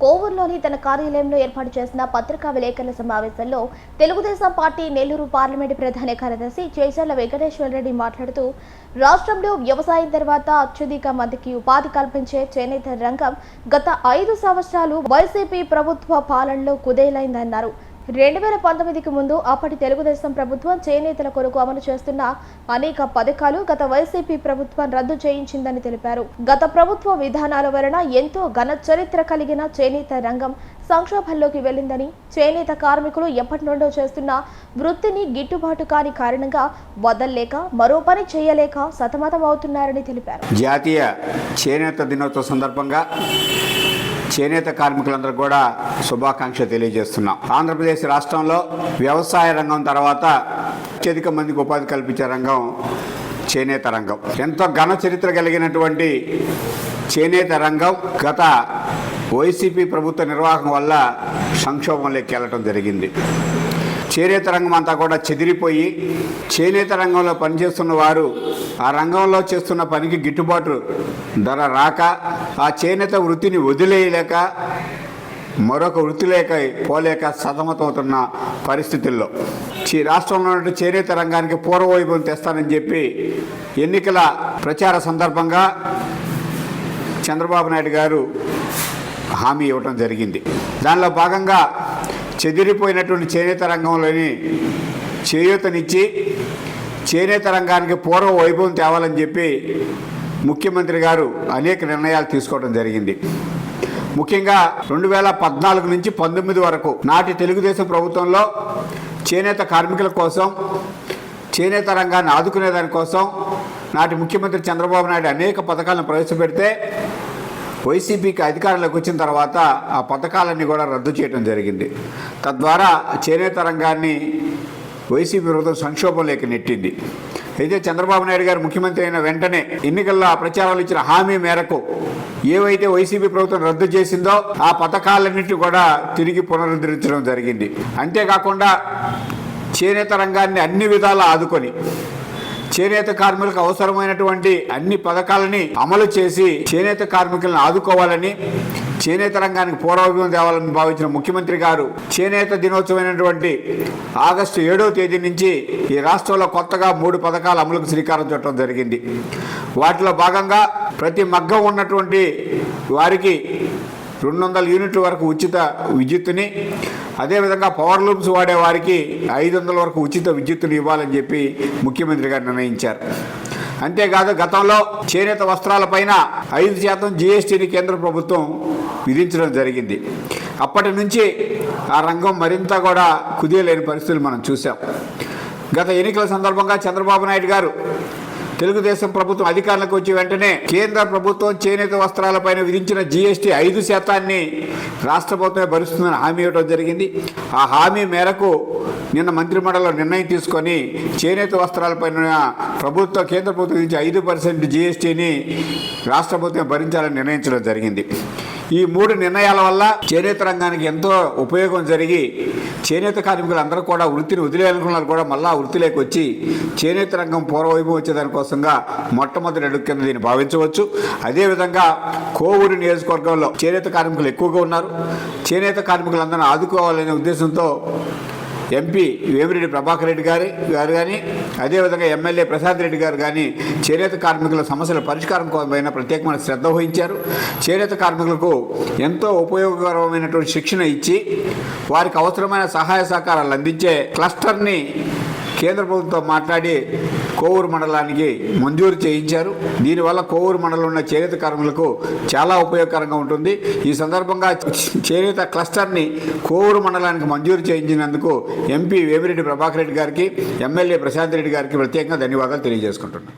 కోవూరులోని తన కార్యాలయంలో ఏర్పాటు చేసిన పత్రికా విలేకరుల సమావేశంలో తెలుగుదేశం పార్టీ నెల్లూరు పార్లమెంటు ప్రధాన కార్యదర్శి చేజర్ల వెంకటేశ్వర రెడ్డి మాట్లాడుతూ రాష్ట్రంలో వ్యవసాయం తర్వాత అత్యధిక మందికి ఉపాధి కల్పించే చేనేత రంగం గత ఐదు సంవత్సరాలు వైసీపీ ప్రభుత్వ పాలనలో కుదేలైందన్నారు. రెండు వేల పంతొమ్మిదికి ముందు అప్పటి తెలుగుదేశం ప్రభుత్వం చేనేతల కొరకు అమలు చేస్తున్న అనేక పథకాలు గత వైసీపీ ప్రభుత్వం రద్దు చేయించిందని తెలిపారు. గత ప్రభుత్వ విధానాల వలన ఎంతో ఘన చరిత్ర కలిగిన చేనేత రంగం సంక్షోభంలోకి వెళ్ళిందని చేనేత కార్మికులు ఎప్పటి నుండో చేస్తున్న వృత్తిని గిట్టుబాటు కాని కారణంగా వదల్లేక మరో పని చేయలేక సతమతమవుతున్నారని తెలిపారు. జాతీయ చేనేత దినోత్సవ సందర్భంగా చేనేత కార్మికులందరూ కూడా శుభాకాంక్ష తెలియజేస్తున్నాం. ఆంధ్రప్రదేశ్ రాష్ట్రంలో వ్యవసాయ రంగం తర్వాత అత్యధిక మందికి ఉపాధి కల్పించే రంగం చేనేత రంగం. ఎంతో ఘన చరిత్ర కలిగినటువంటి చేనేత రంగం గత వైసీపీ ప్రభుత్వ నిర్వాహకం వల్ల సంక్షోభంలోకి వెళ్ళటం జరిగింది. చేనేత రంగం అంతా కూడా చెదిరిపోయి చేనేత రంగంలో పనిచేస్తున్న వారు ఆ రంగంలో చేస్తున్న పనికి గిట్టుబాటు ధర రాక ఆ చేనేత వృత్తిని వదిలేయలేక మరొక వృత్తి లేక పోలేక సతమతమవుతున్న పరిస్థితుల్లో. ఈ రాష్ట్రంలో ఉన్న చేనేత రంగానికి పూర్వవైభవం తెస్తానని చెప్పి ఎన్నికల ప్రచార సందర్భంగా చంద్రబాబు నాయుడు గారు హామీ ఇవ్వటం జరిగింది. దానిలో భాగంగా చెదిరిపోయినటువంటి చేనేత రంగంలోని చేయూతనిచ్చి చేనేత రంగానికి పూర్వ వైభవం తేవాలని చెప్పి ముఖ్యమంత్రి గారు అనేక నిర్ణయాలు తీసుకోవడం జరిగింది. ముఖ్యంగా రెండు వేల పద్నాలుగు నుంచి పంతొమ్మిది వరకు నాటి తెలుగుదేశం ప్రభుత్వంలో చేనేత కార్మికుల కోసం చేనేత రంగాన్ని ఆదుకునే దానికోసం నాటి ముఖ్యమంత్రి చంద్రబాబు నాయుడు అనేక పథకాలను ప్రవేశపెడితే వైసీపీకి అధికారంలోకి వచ్చిన తర్వాత ఆ పథకాలన్నీ కూడా రద్దు చేయడం జరిగింది. తద్వారా చేనేత రంగాన్ని వైసీపీ ప్రభుత్వం సంక్షోభంలోకి నెట్టింది. అయితే చంద్రబాబు నాయుడు గారు ముఖ్యమంత్రి అయిన వెంటనే ఎన్నికల్లో ఆ ప్రచారాలు ఇచ్చిన హామీ మేరకు ఏవైతే వైసీపీ ప్రభుత్వం రద్దు చేసిందో ఆ పథకాలన్నింటినీ కూడా తిరిగి పునరుద్ధరించడం జరిగింది. అంతేకాకుండా చేనేత రంగాన్ని అన్ని విధాలా ఆదుకొని చేనేత కార్మికులకు అవసరమైనటువంటి అన్ని పథకాలని అమలు చేసి చేనేత కార్మికులను ఆదుకోవాలని చేనేత రంగానికి పూర్వభావం తేవాలని భావించిన ముఖ్యమంత్రి గారు చేనేత దినోత్సవమైనటువంటి ఆగస్టు ఏడవ తేదీ నుంచి ఈ రాష్ట్రంలో కొత్తగా మూడు పథకాలు అమలుకు శ్రీకారం చుట్టడం జరిగింది. వాటిలో భాగంగా ప్రతి మగ్గం ఉన్నటువంటి వారికి రెండు వందల యూనిట్ల వరకు ఉచిత విద్యుత్తుని అదేవిధంగా పవర్ లూమ్స్ వాడే వారికి ఐదు వందల వరకు ఉచిత విద్యుత్తుని ఇవ్వాలని చెప్పి ముఖ్యమంత్రి గారు నిర్ణయించారు. అంతేకాదు గతంలో చేనేత వస్త్రాలపైన ఐదు శాతం జీఎస్టీని కేంద్ర ప్రభుత్వం విధించడం జరిగింది. అప్పటి నుంచి ఆ రంగం మరింత కూడా కుదియలేని పరిస్థితులు మనం చూసాం గత ఎన్నికల సందర్భంగా చంద్రబాబు నాయుడు గారు తెలుగుదేశం ప్రభుత్వం అధికారంలోకి వచ్చి వెంటనే కేంద్ర ప్రభుత్వం చేనేత వస్త్రాలపైన విధించిన జీఎస్టీ ఐదు శాతాన్ని రాష్ట్ర ప్రభుత్వమే భరిస్తుందని హామీ ఇవ్వడం జరిగింది. ఆ హామీ మేరకు నిన్న మంత్రిమండలిలో నిర్ణయం తీసుకొని చేనేత వస్త్రాలపైన ప్రభుత్వ కేంద్ర ప్రభుత్వం నుంచి ఐదు పర్సెంట్ జీఎస్టీని రాష్ట్ర ప్రభుత్వం భరించాలని నిర్ణయించడం జరిగింది. ఈ మూడు నిర్ణయాల వల్ల చేనేత రంగానికి ఎంతో ఉపయోగం జరిగి చేనేత కార్మికులందరూ కూడా వృత్తిని వదిలేయాలనుకున్నారు కూడా మళ్ళా వృత్తిలోకి వచ్చి చేనేత రంగం పూర్వవైపు వచ్చేదానికోసంగా మొట్టమొదటి అడుగు కింద దీన్ని భావించవచ్చు. అదేవిధంగా కోవూరు నియోజకవర్గంలో చేనేత కార్మికులు ఎక్కువగా ఉన్నారు. చేనేత కార్మికులందరినీ ఆదుకోవాలనే ఉద్దేశంతో ఎంపీ వేమిరెడ్డి ప్రభాకర్ రెడ్డి గారి గారు కానీ అదేవిధంగా ఎమ్మెల్యే ప్రసాద్ రెడ్డి గారు కానీ చేనేత కార్మికుల సమస్యల పరిష్కారం పైన ప్రత్యేకమైన శ్రద్ధ వహించారు. చేనేత కార్మికులకు ఎంతో ఉపయోగకరమైనటువంటి శిక్షణ ఇచ్చి వారికి అవసరమైన సహాయ సహకారాలు అందించే క్లస్టర్ని కేంద్ర ప్రభుత్వం మాట్లాడి కోవూరు మండలానికి మంజూరు చేయించారు. దీనివల్ల కోవూరు మండలంలో ఉన్న చేనేత కార్మికులకు చాలా ఉపయోగకరంగా ఉంటుంది. ఈ సందర్భంగా చేనేత క్లస్టర్ని కోవూరు మండలానికి మంజూరు చేయించినందుకు ఎంపీ వేమిరెడ్డి ప్రభాకర్ రెడ్డి గారికి ఎమ్మెల్యే ప్రశాంత్ రెడ్డి గారికి ప్రత్యేకంగా ధన్యవాదాలు తెలియజేసుకుంటున్నాను